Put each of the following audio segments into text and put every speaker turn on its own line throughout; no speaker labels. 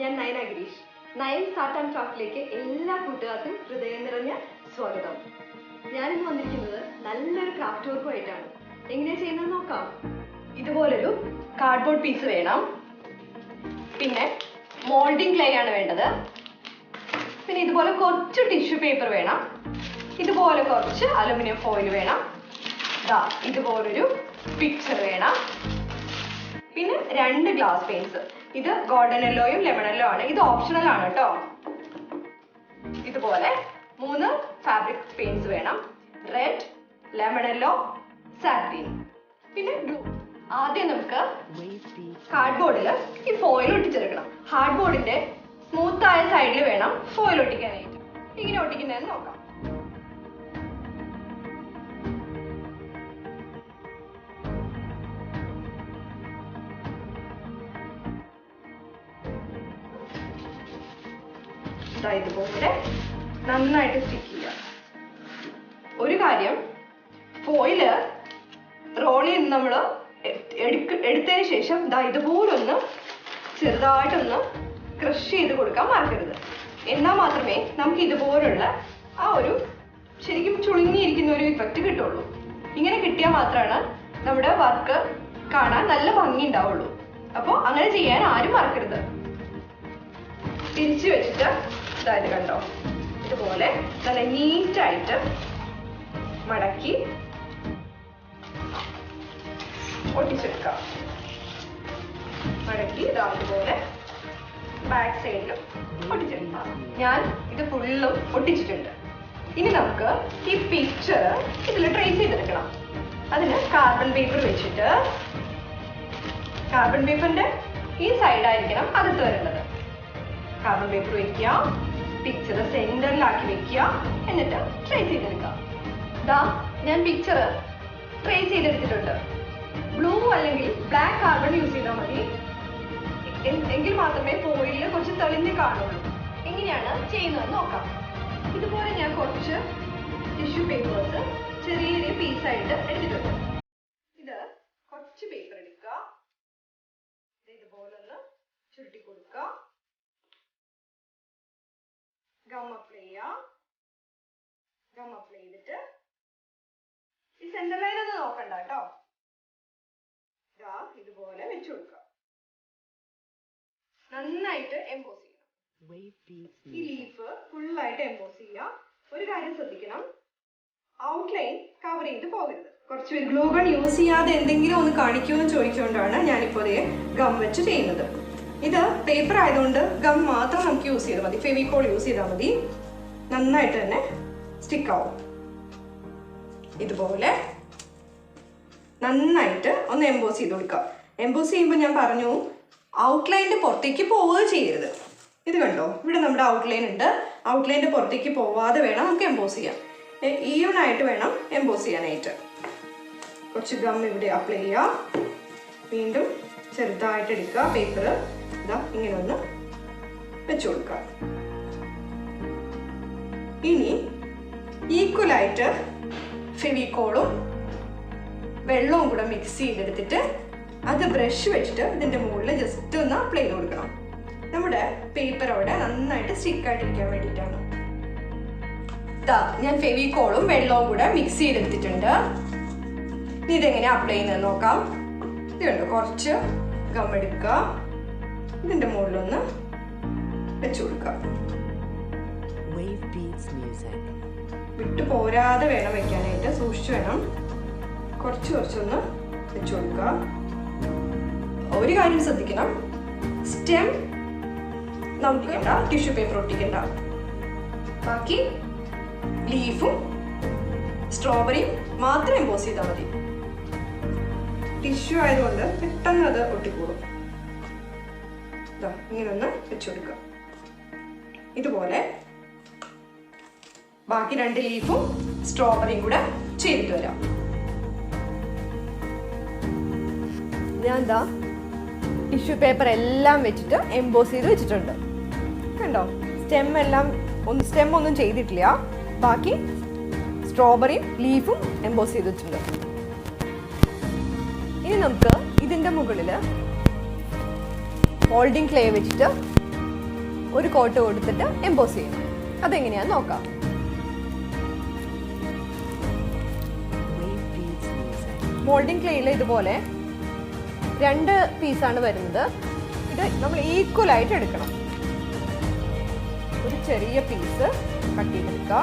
ഞാൻ Nayana Girish. Nine art and ക്രാഫ്റ്റിലേക്ക് എല്ലാ കൂട്ടുകാർക്കും ഹൃദയം നിറഞ്ഞ സ്വാഗതം. ഞാനിന്ന് വന്നിരിക്കുന്നത് നല്ലൊരു ക്രാഫ്റ്റ് വർക്കുമായിട്ടാണ് എങ്ങനെയാ ചെയ്യുന്നത് നോക്കാം. ഇതുപോലൊരു കാർഡ്ബോർഡ് പീസ് വേണം. പിന്നെ മോൾഡിംഗ് ക്ലേ ആണ് വേണ്ടത്. പിന്നെ ഇതുപോലെ കുറച്ച് ടിഷ്യൂ പേപ്പർ വേണം. ഇതുപോലെ കുറച്ച് അലുമിനിയം ഫോയിൽ വേണം. ദാ ഇതുപോലൊരു പിക്ചർ വേണം. പിന്നെ രണ്ട് ഗ്ലാസ് പെയിൻസ് ഇത് ഗോൾഡൻ യെല്ലോയും ലെമൺ ആണ്. ഇത് ഓപ്ഷണൽ ആണ് കേട്ടോ. ഇതുപോലെ മൂന്ന് ഫാബ്രിക് പെയിൻസ് വേണം. റെഡ് ലെമൺ യെല്ലോ സാറ്റിൻ പിന്നെ ബ്ലൂ ആദ്യം നമുക്ക് കാർഡ്ബോർഡിൽ ഈ ഫോയിൽ ഒട്ടിച്ചെടുക്കണം. ഹാർഡ് ബോർഡിന്റെ സ്മൂത്ത് ആയ സൈഡിൽ വേണം ഫോയിൽ ഒട്ടിക്കാനായിട്ട്. ഇങ്ങനെ ഒട്ടിക്കുന്നതെന്ന് നോക്കാം. ഇതുപോലെ നന്നായിട്ട് സ്റ്റിക്ക് ചെയ്യുക. ഒരു കാര്യം ഫോയിൽ റോളിൽ നിന്ന് നമ്മൾ എടുത്തതിന് ശേഷം ദാ ഇതുപോലൊന്ന് ചെറുതായിട്ടൊന്ന് ക്രഷ് ചെയ്ത് കൊടുക്കാൻ മറക്കരുത്. എന്നാൽ മാത്രമേ നമുക്ക് ഇതുപോലുള്ള ആ ഒരു ശരിക്കും ചുളുങ്ങിയിരിക്കുന്ന ഒരു ഇഫക്റ്റ് കിട്ടുള്ളൂ. ഇങ്ങനെ കിട്ടിയാൽ മാത്രമാണ് നമ്മുടെ വർക്ക് കാണാൻ നല്ല ഭംഗി ഉണ്ടാവുള്ളൂ. അപ്പോൾ അങ്ങനെ ചെയ്യാൻ ആരും മറക്കരുത്. തിരിച്ചു വെച്ചിട്ട് ഇതായത് കണ്ടോ ഇതുപോലെ നല്ല നീറ്റായിട്ട് മടക്കി ഒട്ടിച്ചെടുക്കാം. മടക്കി ഇതാതുപോലെ ബാക്ക് സൈഡിലും ഒട്ടിച്ചെടുക്കാം. ഞാൻ ഇത് ഫുള്ളും ഒട്ടിച്ചിട്ടുണ്ട്. ഇനി നമുക്ക് ഈ പിക്ചർ ഇതിൽ ട്രേസ് ചെയ്തെടുക്കണം. അതിന് കാർബൺ പേപ്പർ വെച്ചിട്ട് കാർബൺ പേപ്പറിന്റെ ഈ സൈഡായിരിക്കണം അകത്ത് വരുന്നത്. കാർബൺ പേപ്പർ വെക്കുക. പിക്ചർ സെന്ററിലാക്കി വെക്കുക. എന്നിട്ട് ട്രേസ് ചെയ്തെടുക്കുക. ദാ ഞാൻ പിക്ചർ ട്രേസ് ചെയ്തെടുത്തിട്ടുണ്ട്. ബ്ലൂ അല്ലെങ്കിൽ ബ്ലാക്ക് കാർബൺ യൂസ് ചെയ്താൽ മതി. എങ്കിൽ മാത്രമേ ഫോയിലിൽ കുറച്ച് തെളിഞ്ഞ് കാണുള്ളൂ. എങ്ങനെയാണ് ചെയ്യുന്നതെന്ന് നോക്കാം. ഇതുപോലെ ഞാൻ കുറച്ച് ടിഷ്യൂ പേപ്പേഴ്സ് ചെറിയ ചെറിയ പീസായിട്ട് എടുത്തിട്ടുണ്ട്. ഇത് കുറച്ച് പേപ്പർ എടുക്കുക. ഇതുപോലൊന്ന് ചുരുട്ടി കൊടുക്കുക. ഗം അപ്ലൈ ചെയ്യുക ഗം അപ്ലൈ ചെയ്തിട്ട് ഈ സെന്റർ ലൈൻ ഒന്ന് നോക്കണ്ട കേട്ടോ. ഇതാ ഇതുപോലെ വെച്ചു കൊടുക്കുക. നന്നായിട്ട് എംബോസ് ചെയ്യണം. ഈ. ലീഫ് ഫുള്ളായിട്ട് എംബോസ് ചെയ്യുക. ഒരു കാര്യം ശ്രദ്ധിക്കണം. ഔട്ട്ലൈൻ കവർ ചെയ്ത് പോകരുത്. കുറച്ച് പേര് ഗ്ലൂ ഗൺ യൂസ് ചെയ്യാതെ എന്തെങ്കിലും ഒന്ന് കാണിക്കുമെന്ന് ചോദിച്ചുകൊണ്ടാണ് ഞാനിപ്പോൾ ഗം വെച്ച് ചെയ്യുന്നത്. ഇത് പേപ്പർ ആയതുകൊണ്ട് ഗം മാത്രം നമുക്ക് യൂസ് ചെയ്താൽ മതി. ഫെവിക്കോൾ യൂസ് ചെയ്താൽ മതി. നന്നായിട്ട് തന്നെ സ്റ്റിക്ക് ആവും. ഇതുപോലെ നന്നായിട്ട് ഒന്ന് എംബോസ് ചെയ്ത് കൊടുക്കാം. എംബോസ് ചെയ്യുമ്പോൾ ഞാൻ പറഞ്ഞു ഔട്ട്ലൈന്റെ പുറത്തേക്ക് പോവുക ചെയ്യരുത്. ഇത് കണ്ടോ? ഇവിടെ നമ്മുടെ ഔട്ട്ലൈൻ ഉണ്ട്. ഔട്ട്ലൈന്റെ പുറത്തേക്ക് പോവാതെ വേണം നമുക്ക് എംബോസ് ചെയ്യാം ഈവൺ ആയിട്ട് വേണം എംബോസ് ചെയ്യാനായിട്ട്. കുറച്ച് ഗം ഇവിടെ അപ്ലൈ ചെയ്യുക വീണ്ടും ചെറുതായിട്ട് എടുക്കുക. പേപ്പർ ഇതാ ഇങ്ങനെ ഒന്ന് വെച്ചു കൊടുക്കുക. ഇനി ഈക്വലായിട്ട് ഫെവിക്കോളും വെള്ളവും കൂടെ മിക്സ് ചെയ്തെടുത്തിട്ട് അത് ബ്രഷ് വെച്ചിട്ട് ഇതിന്റെ മുകളിൽ ജസ്റ്റ് ഒന്ന് അപ്ലൈ ചെയ്ത് കൊടുക്കണം. നമ്മുടെ പേപ്പർ അവിടെ നന്നായിട്ട് സ്റ്റിക്കായിട്ടിരിക്കാൻ വേണ്ടിയിട്ടാണ്. ഞാൻ ഫെവിക്കോളും വെള്ളവും കൂടെ മിക്സ് ചെയ്തെടുത്തിട്ടുണ്ട്. ഇനി ഇതെങ്ങനെ അപ്ലൈ ചെയ്യുന്നത് നോക്കാം. ഇത് കുറച്ച് ഗം എടുക്കുക. ഇതിന്റെ മുകളിലൊന്ന് വെച്ചു കൊടുക്കുക. വിട്ടു പോരാതെ വേണം വെക്കാനായിട്ട്. സൂക്ഷിച്ചു വേണം. കുറച്ച് കുറച്ചൊന്ന് വെച്ചു കൊടുക്കുക. ഒരു കാര്യം ശ്രദ്ധിക്കണം. സ്റ്റെം നമുക്ക് ടിഷ്യൂ പേപ്പർ ഒട്ടിക്കണ്ട. ബാക്കി ലീഫും സ്ട്രോബെറിയും മാത്രം എംപോസ് ചെയ്താൽ മതി. ടിഷ്യൂ ആയതുകൊണ്ട് പെട്ടെന്ന് അത് ഒട്ടിക്കൂടും ഇങ്ങനെ ഒന്ന് വെച്ചു കൊടുക്കുക ഇതുപോലെ ബാക്കി രണ്ട് ലീഫും സ്ട്രോബെറിയും കൂടെ ചെയ്തിട്ട് വരാം. ഞാൻ എന്താ ടിഷ്യൂ പേപ്പർ എല്ലാം വെച്ചിട്ട് എംബോസ് ചെയ്ത് വെച്ചിട്ടുണ്ട്. കണ്ടോ? സ്റ്റെം എല്ലാം ഒന്ന് സ്റ്റെം ഒന്നും ചെയ്തിട്ടില്ല. ബാക്കി സ്ട്രോബെറിയും ലീഫും എംബോസ് ചെയ്ത് വെച്ചിട്ടുണ്ട്. ഇനി നമുക്ക് ഇതിന്റെ മുകളിൽ മോൾഡിംഗ് ക്ലേ വെച്ചിട്ട് ഒരു കോട്ട് കൊടുത്തിട്ട് എംബോസ് ചെയ്യും. അതെങ്ങനെയാന്ന് നോക്കാം. മോൾഡിംഗ് ക്ലേയിൽ ഇതുപോലെ രണ്ട് പീസാണ് വരുന്നത്. ഇത് നമ്മൾ ഈക്വൽ ആയിട്ട് എടുക്കണം. ഒരു ചെറിയ പീസ് കട്ട് ചെയ്തെടുക്കുക.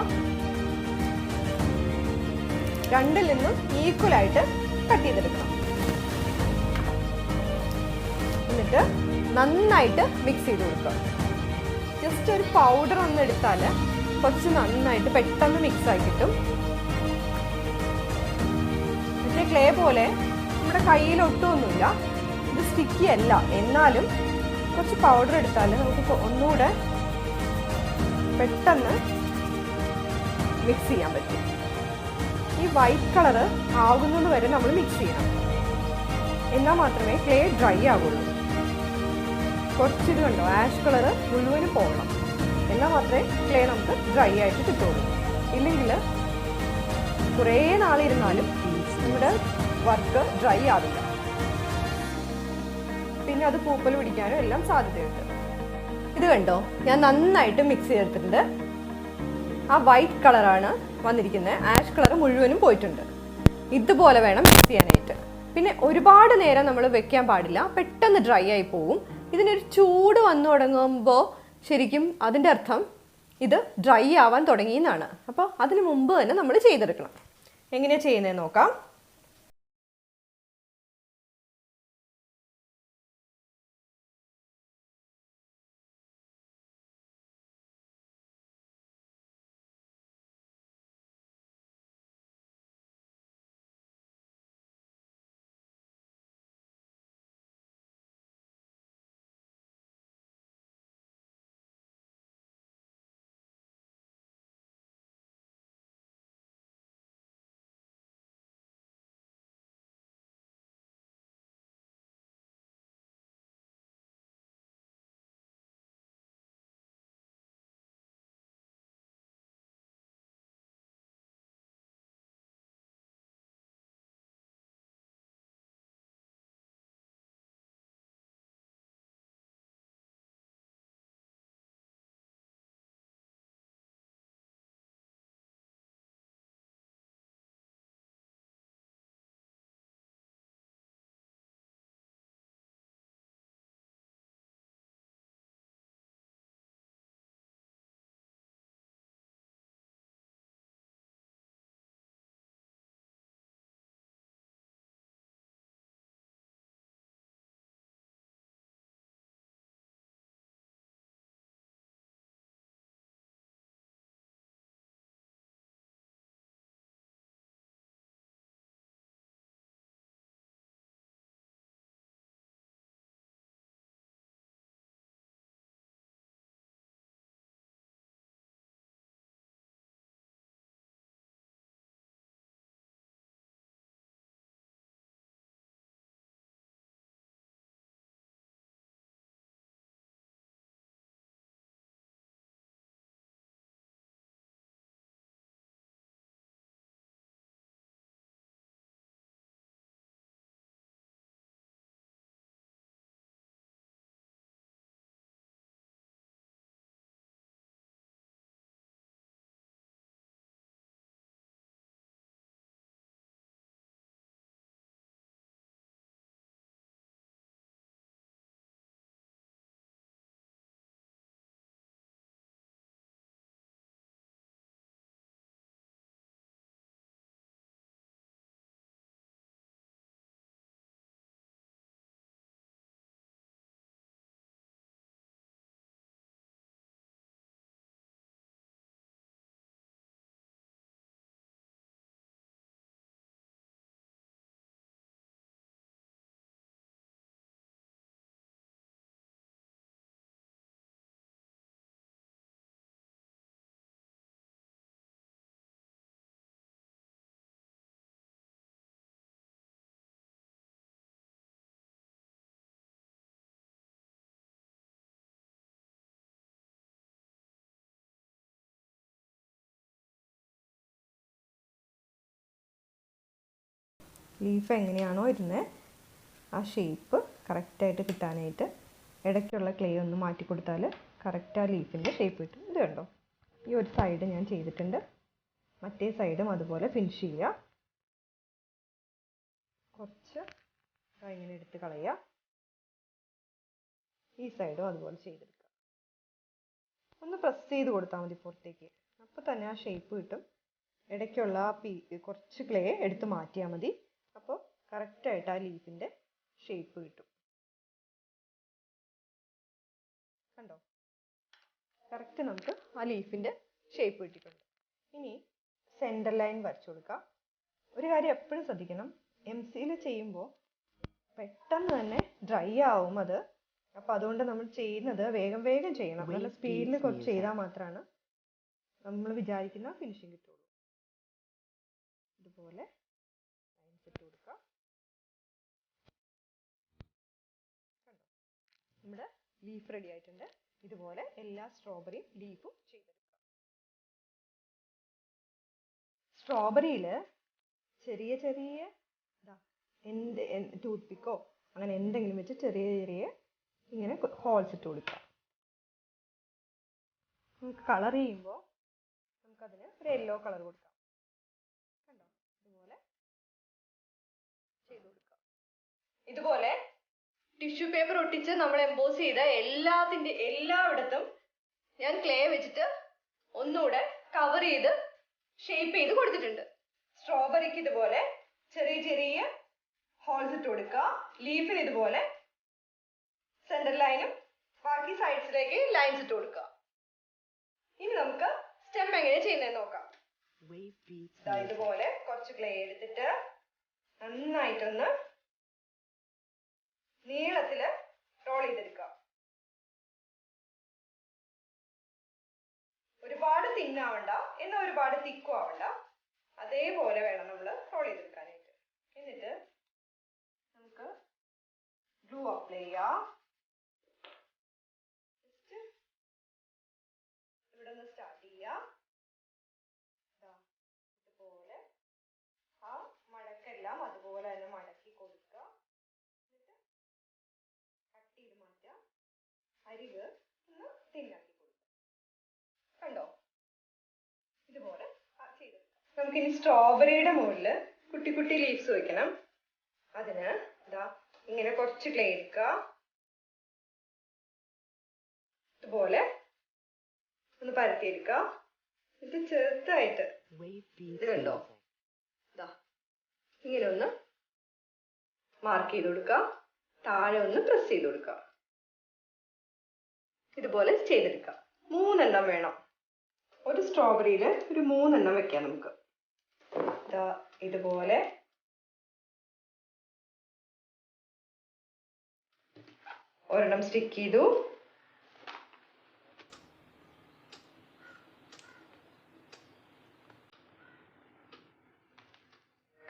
രണ്ടിൽ നിന്നും ഈക്വൽ ആയിട്ട് കട്ട് ചെയ്തെടുക്കണം എന്നിട്ട് നന്നായിട്ട് മിക്സ് ചെയ്ത് കൊടുക്കുക. ജസ്റ്റ് ഒരു പൗഡർ ഒന്ന് എടുത്താൽ കുറച്ച് നന്നായിട്ട് പെട്ടെന്ന് മിക്സ് ആയി കിട്ടും. മറ്റേ ക്ലേ പോലെ നമ്മുടെ കയ്യിൽ ഒട്ടുമൊന്നുമില്ല ഇത് സ്റ്റിക്കി അല്ല. എന്നാലും കുറച്ച് പൗഡർ എടുത്താൽ നമുക്ക് ഒന്നുകൂടെ പെട്ടെന്ന് മിക്സ് ചെയ്യാൻ പറ്റും. ഈ വൈറ്റ് കളറ് ആകുന്നത് വരെ നമ്മൾ മിക്സ് ചെയ്യണം. എന്നാൽ മാത്രമേ ക്ലേ ഡ്രൈ ആവുള്ളൂ. കുറച്ചിത് കണ്ടോ ആഷ് കളറ് മുഴുവനും പോകണം. എന്നാൽ മാത്രമേ ക്ലേ നമുക്ക് ഡ്രൈ ആയിട്ട് കിട്ടുള്ളൂ. ഇല്ലെങ്കിൽ കുറേ നാളിരുന്നാലും നമ്മുടെ വർക്ക് ഡ്രൈ ആവില്ല. പിന്നെ അത് പൂപ്പൽ പിടിക്കാനും എല്ലാം സാധ്യതയുണ്ട്. ഇത് കണ്ടോ? ഞാൻ നന്നായിട്ട് മിക്സ് ചെയ്തിട്ടുണ്ട് ആ വൈറ്റ് കളറാണ് വന്നിരിക്കുന്നത്. ആഷ് കളർ മുഴുവനും പോയിട്ടുണ്ട്. ഇതുപോലെ വേണം മിക്സ് ചെയ്യാനായിട്ട്. പിന്നെ ഒരുപാട് നേരം നമ്മൾ വെക്കാൻ പാടില്ല. പെട്ടെന്ന് ഡ്രൈ ആയി പോവും. ഇതിനൊരു ചൂട് വന്നു തുടങ്ങുമ്പോൾ ശരിക്കും അതിന്റെ അർത്ഥം ഇത് ഡ്രൈ ആവാൻ തുടങ്ങി എന്നാണ് അപ്പോൾ അതിന് മുമ്പ് തന്നെ നമ്മൾ ചെയ്തെടുക്കണം. എങ്ങനെയാണ് ചെയ്യുന്നത് നോക്കാം. ലീഫ് എങ്ങനെയാണോ ഇരുന്നത് ആ ഷേപ്പ് കറക്റ്റായിട്ട് കിട്ടാനായിട്ട് ഇടയ്ക്കുള്ള ക്ലേ ഒന്ന് മാറ്റി കൊടുത്താൽ കറക്റ്റ് ആ ലീഫിന്റെ ഷേപ്പ് കിട്ടും. ഇത് കണ്ടോ? ഈ ഒരു സൈഡ് ഞാൻ ചെയ്തിട്ടുണ്ട്. മറ്റേ സൈഡും അതുപോലെ ഫിനിഷ് ചെയ്യുക. കുറച്ച് ഇങ്ങനെ എടുത്ത് കളയുക. ഈ സൈഡും അതുപോലെ ചെയ്തെടുക്കുക. ഒന്ന് പ്രസ് ചെയ്ത് കൊടുത്താൽ മതി പുറത്തേക്ക്. അപ്പോൾ തന്നെ ആ ഷേപ്പ് കിട്ടും. ഇടയ്ക്കുള്ള ആ പീ കുറച്ച് ക്ലേ എടുത്ത് മാറ്റിയാൽ മതി. അപ്പോൾ കറക്റ്റായിട്ട് ആ ലീഫിന്റെ ഷേപ്പ് കിട്ടും. കണ്ടോ? കറക്റ്റ് നമുക്ക് ആ ലീഫിന്റെ ഷേപ്പ് കിട്ടിയിട്ടുണ്ട്. ഇനി സെന്റർ ലൈൻ വരച്ചു കൊടുക്കാം. ഒരു കാര്യം എപ്പോഴും ശ്രദ്ധിക്കണം. എം സിയിൽ ചെയ്യുമ്പോൾ പെട്ടെന്ന് തന്നെ ഡ്രൈ ആവും അത്. അപ്പോൾ അതുകൊണ്ട് നമ്മൾ ചെയ്യുന്നത് വേഗം വേഗം ചെയ്യണം. നല്ല സ്പീഡിൽ കുറച്ച്. ചെയ്താൽ മാത്രമാണ് നമ്മൾ വിചാരിക്കുന്ന ഫിനിഷിങ് കിട്ടുള്ളൂ. ഇതുപോലെ ലീഫ് റെഡി ആയിട്ടുണ്ട്. ഇതുപോലെ എല്ലാ സ്ട്രോബെറിയും ലീഫും ചെയ്തെടുക്കുക സ്ട്രോബെറിയിൽ ചെറിയ ചെറിയ എന്ത് ടൂത്ത് പിക്കോ അങ്ങനെ എന്തെങ്കിലും വെച്ച് ചെറിയ ചെറിയ ഇങ്ങനെ ഹോൾസ് ഇട്ട് കൊടുക്കുക നമുക്ക് കളർ ചെയ്യുമ്പോൾ നമുക്കതിന് ഒരു യെല്ലോ കളർ കൊടുക്കാം. കണ്ടോ? ഇതുപോലെ ചെയ്ത് കൊടുക്കാം. ഇതുപോലെ ടിഷ്യൂ പേപ്പർ ഒട്ടിച്ച് നമ്മൾ എംബോസ് ചെയ്ത എല്ലാത്തിന്റെ എല്ലായിടത്തും ഞാൻ ക്ലേ വെച്ചിട്ട് ഒന്നുകൂടെ കവർ ചെയ്ത് ഷേപ്പ് ചെയ്ത് കൊടുത്തിട്ടുണ്ട്. സ്ട്രോബെറിക്ക് ഇതുപോലെ ചെറിയ ചെറിയ ഹോൾസ് ഇട്ട് കൊടുക്കുക. ലീഫിന് ഇതുപോലെ സെന്റർ ലൈനും ബാക്കി സൈഡ്സിലേക്ക് ലൈൻസ് ഇട്ട് കൊടുക്കുക. ഇനി നമുക്ക് സ്റ്റെം എങ്ങനെ ചെയ്യുന്നതെന്ന് നോക്കാം. ഇതുപോലെ കുറച്ച് ക്ലേ എടുത്തിട്ട് നന്നായിട്ടൊന്ന് നീളത്തിൽ റോൾ ചെയ്തെടുക്കുക. ഒരുപാട് തിന്നാവണ്ട എന്നാൽ ഒരുപാട് തിക്കും ആവണ്ട. അതേപോലെ വേണം നമ്മൾ റോൾ ചെയ്തെടുക്കാനായിട്ട്. എന്നിട്ട് നമുക്ക് ഗ്ലൂ അപ്ലൈ ചെയ്യാം ജസ്റ്റ് ഇവിടെ നിന്ന് സ്റ്റാർട്ട് ചെയ്യാം ദാ ഇതുപോലെ ആ മടക്കെല്ലാം അതുപോലെ തന്നെ മടക്കി കൊടുക്കുക എന്നിട്ട് കട്ട് ചെയ്ത് മാറ്റുക അരിവ് ഒന്ന് തിന്നാക്കി കൊടുക്കുക കണ്ടോ ഇതുപോലെ ആ ചെയ്തെടുക്കാം നമുക്കിനി സ്ട്രോബെറിയുടെ മുകളിൽ കുട്ടി കുട്ടി ലീവ്സ് വെക്കണം. അതിന് ഇതാ ഇങ്ങനെ കുറച്ച് ക്ലേ ഇതുപോലെ ഒന്ന് പരത്തിയെടുക്കുക ഇത് ചെറുതായിട്ട് ഇത് കണ്ടോ? ഇങ്ങനെ ഒന്ന് മാർക്ക് ചെയ്ത് കൊടുക്കുക. താഴെ ഒന്ന് പ്രസ് ചെയ്ത് കൊടുക്കുക. ഇതുപോലെ ചെയ്തെടുക്ക മൂന്നെണ്ണം വേണം. ഒരു സ്ട്രോബെറിയിൽ ഒരു മൂന്നെണ്ണം വെക്കാം നമുക്ക്. ദാ ഇതുപോലെ. ഒരെണ്ണം സ്റ്റിക്ക് ചെയ്തു.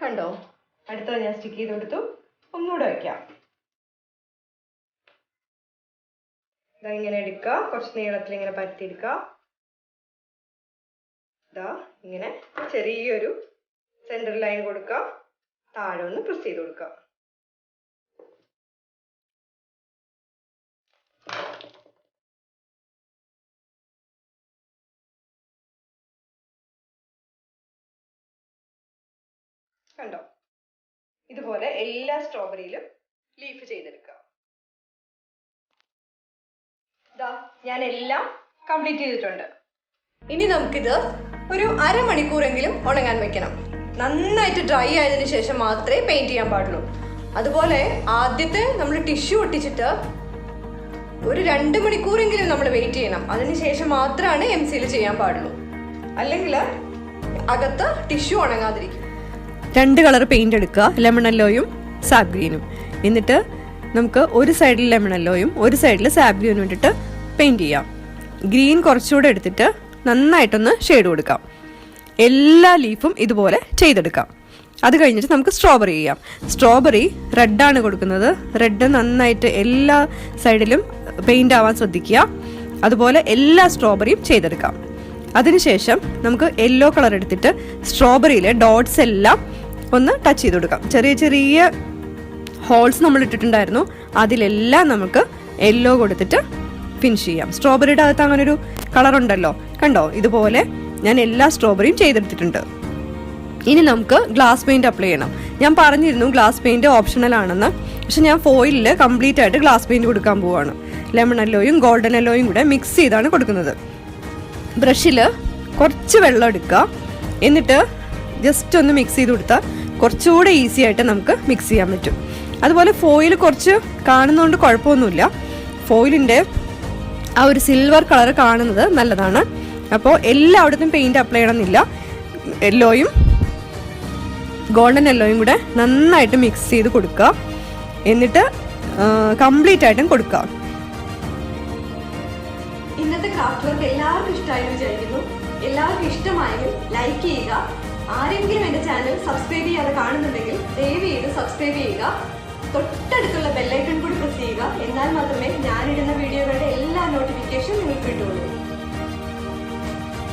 കണ്ടോ? അടുത്തത് ഞാൻ സ്റ്റിക്ക് ചെയ്ത് കൊടുത്തു. ഒന്നുകൂടെ വെക്കാം. ഇങ്ങനെ എടുക്കുക. കുറച്ച് നീളത്തിൽ ഇങ്ങനെ പരത്തി എടുക്കുക. ഇതാ ഇങ്ങനെ ചെറിയൊരു സെന്റർ ലൈൻ കൊടുക്കുക താഴെ ഒന്ന് പ്രസ് ചെയ്ത് കൊടുക്കുക കണ്ടോ? ഇതുപോലെ എല്ലാ സ്ട്രോബെറിയിലും ലീഫ് ചെയ്തെടുക്കുക ഞാൻ എല്ലാം കംപ്ലീറ്റ് ചെയ്തിട്ടുണ്ട്. ഇനി നമുക്കിത് ഒരു അരമണിക്കൂറെങ്കിലും ഉണങ്ങാൻ വെക്കണം. നന്നായിട്ട് ഡ്രൈ ആയതിനു ശേഷം മാത്രമേ പെയിന്റ് ചെയ്യാൻ പാടുള്ളൂ. അതുപോലെ ആദ്യത്തെ നമ്മൾ ടിഷ്യൂ ഒട്ടിച്ചിട്ട് ഒരു രണ്ട് മണിക്കൂറെങ്കിലും നമ്മൾ വെയിറ്റ് ചെയ്യണം. അതിനുശേഷം മാത്രമാണ് എം സിയിൽ ചെയ്യാൻ പാടുള്ളൂ. അല്ലെങ്കിൽ അകത്ത് ടിഷ്യൂ ഉണങ്ങാതിരിക്കും.
രണ്ട് കളർ പെയിന്റ് എടുക്കുക. ലെമൺ അല്ലോയും സാബ് ഗ്രീനും. എന്നിട്ട് നമുക്ക് ഒരു സൈഡിൽ ലെമൺ അല്ലോയും ഒരു സൈഡിൽ സാബ് ഗ്രീനും ഇട്ടിട്ട് പെയിന്റ് ചെയ്യാം. ഗ്രീൻ കുറച്ചുകൂടെ എടുത്തിട്ട് നന്നായിട്ടൊന്ന് ഷെയ്ഡ് കൊടുക്കാം. എല്ലാ ലീഫും ഇതുപോലെ ചെയ്തെടുക്കാം. അത് കഴിഞ്ഞിട്ട് നമുക്ക് സ്ട്രോബെറി ചെയ്യാം. സ്ട്രോബെറി റെഡാണ് കൊടുക്കുന്നത്. റെഡ് നന്നായിട്ട് എല്ലാ സൈഡിലും പെയിന്റ് ആവാൻ ശ്രദ്ധിക്കുക. അതുപോലെ എല്ലാ സ്ട്രോബെറിയും ചെയ്തെടുക്കാം. അതിനുശേഷം നമുക്ക് യെല്ലോ കളർ എടുത്തിട്ട് സ്ട്രോബെറിയിലെ ഡോട്ട്സ് എല്ലാം ഒന്ന് ടച്ച് ചെയ്ത് കൊടുക്കാം. ചെറിയ ചെറിയ ഹോൾസ് നമ്മൾ ഇട്ടിട്ടുണ്ടായിരുന്നു. അതിലെല്ലാം നമുക്ക് യെല്ലോ കൊടുത്തിട്ട്
ഫിനിഷ് ചെയ്യാം. സ്ട്രോബെറിയുടെ അകത്ത് അങ്ങനെ ഒരു കളർ ഉണ്ടല്ലോ. കണ്ടോ? ഇതുപോലെ ഞാൻ എല്ലാ സ്ട്രോബെറിയും ചെയ്തെടുത്തിട്ടുണ്ട്. ഇനി നമുക്ക് ഗ്ലാസ് പെയിന്റ് അപ്ലൈ ചെയ്യണം. ഞാൻ പറഞ്ഞിരുന്നു ഗ്ലാസ് പെയിന്റ് ഓപ്ഷണൽ ആണെന്ന്. പക്ഷെ ഞാൻ ഫോയിലിൽ കംപ്ലീറ്റ് ആയിട്ട് ഗ്ലാസ് പെയിന്റ് കൊടുക്കാൻ പോവാണ്. ലെമൺ അല്ലോയും ഗോൾഡൻ അല്ലോയും കൂടെ മിക്സ് ചെയ്താണ് കൊടുക്കുന്നത്. ബ്രഷിൽ കുറച്ച് വെള്ളം എടുക്കുക. എന്നിട്ട് ജസ്റ്റ് ഒന്ന് മിക്സ് ചെയ്ത് കൊടുത്താൽ കുറച്ചുകൂടെ ഈസി ആയിട്ട് നമുക്ക് മിക്സ് ചെയ്യാൻ പറ്റും. അതുപോലെ ഫോയിൽ കുറച്ച് കാണുന്നതുകൊണ്ട് കുഴപ്പമൊന്നുമില്ല. ഫോയിലിന്റെ ആ ഒരു സിൽവർ കളർ കാണുന്നത് നല്ലതാണ്. അപ്പോൾ എല്ലായിടത്തും പെയിന്റ് അപ്ലൈ ചെയ്യണമെന്നില്ല. യെല്ലോയും ഗോൾഡൻ യെല്ലോയും കൂടെ നന്നായിട്ട് മിക്സ് ചെയ്ത് കൊടുക്കുക. എന്നിട്ട് കംപ്ലീറ്റ് ആയിട്ടും കൊടുക്കുക.
ഇന്നത്തെ ക്രാഫ്റ്റ് വർക്ക് എല്ലാവർക്കും ഇഷ്ടമായി വിചാരിക്കുന്നു. എല്ലാവർക്കും ഇഷ്ടമായെങ്കിൽ ലൈക്ക് ചെയ്യുക. ആരെങ്കിലും എന്റെ ചാനൽ സബ്സ്ക്രൈബ് ചെയ്യാതെ കാണുന്നുണ്ടെങ്കിൽ ദയവ് ചെയ്ത് സബ്സ്ക്രൈബ് ചെയ്യുക. തൊട്ടടുത്തുള്ള ബെല്ലൈക്കൺ കൂടി പ്രസ് ചെയ്യുക. എന്നാൽ മാത്രമേ ഞാനിടുന്ന വീഡിയോകളുടെ എല്ലാ നോട്ടിഫിക്കേഷൻ നിങ്ങൾക്ക് കിട്ടുള്ളൂ